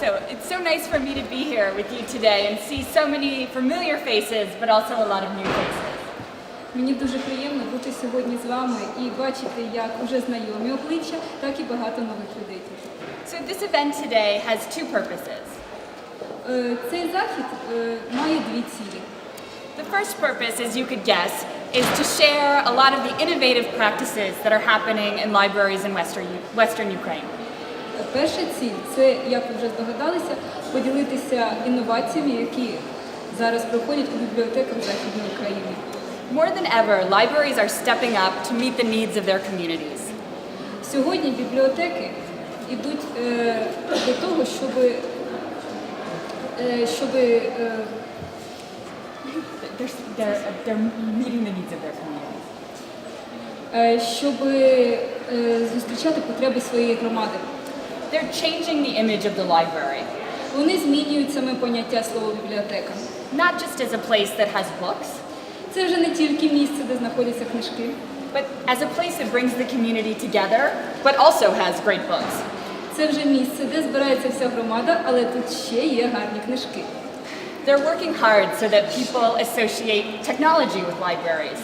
So it's so nice for me to be here with you today and see so many familiar faces, but also a lot of new faces. Мені дуже приємно бути сьогодні з вами і бачити як уже знайомі обличчя, так і багато нових людей. тут. So this event today has two purposes. Е, Цей захід е, має дві цілі. The first purpose, as you could guess, is to share a lot of the innovative practices that are happening in libraries in Western, Western Ukraine. Е, Перша ціль це, як ви вже здогадалися, поділитися інноваціями, які зараз проходять у бібліотеках Західної України. More than ever, libraries are stepping up to meet the needs of their communities. Сьогодні бібліотеки йдуть е, до того, щоб, е, щоб е, They're, they're, they're meeting the needs of their communities. щоб зустрічати потреби своєї громади. They're changing the image of the library, Вони змінюють саме поняття слова бібліотека. not just as a place that has books, Це вже не тільки місце, де знаходяться книжки, but as a place that brings the community together, but also has great books. це вже місце, де збирається вся громада, але тут ще є гарні книжки. They're working hard so that people associate technology with libraries.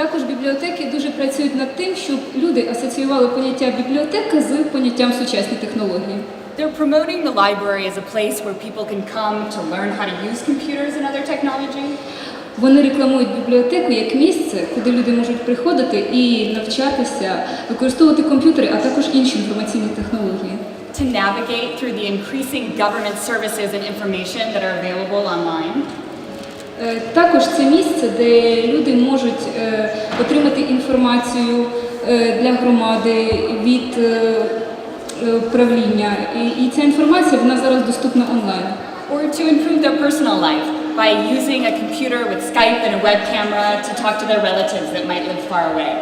Також бібліотеки дуже працюють над тим, щоб люди асоціювали поняття бібліотека з поняттям сучасні технології. They're promoting the library as a place where people can come to learn how to use computers and other technology, Вони рекламують бібліотеку як місце, куди люди можуть приходити і навчатися використовувати комп'ютери, а також інші інформаційні технології. to navigate through the increasing government services and information that are available online, Також це місце, де люди можуть е, отримати інформацію е, для громади від е, е. І, і ця інформація вона зараз доступна онлайн. or to improve their personal life by using a computer with Skype and a web camera to talk to their relatives that might live far away.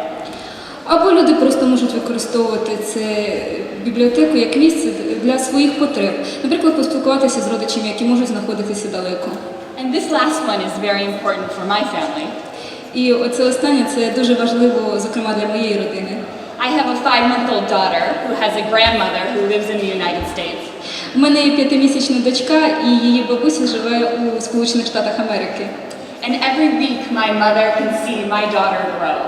Або люди просто можуть використовувати це бібліотеку як місце для своїх потреб, наприклад, поспілкуватися з родичами, які можуть знаходитися далеко. And this last one is very important for my family. І оце останнє це дуже важливо, зокрема для моєї родини. I have a five-month-old daughter who has a grandmother who lives in the United States. У мене є п'ятимісячна дочка, і її бабуся живе у Сполучених Штатах Америки. And every week my mother can see my daughter grow.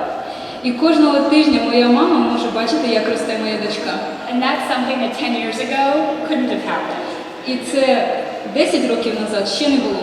І кожного тижня моя мама може бачити, як росте моя дочка. And that's something that 10 years ago couldn't have happened. І це 10 років назад ще не було.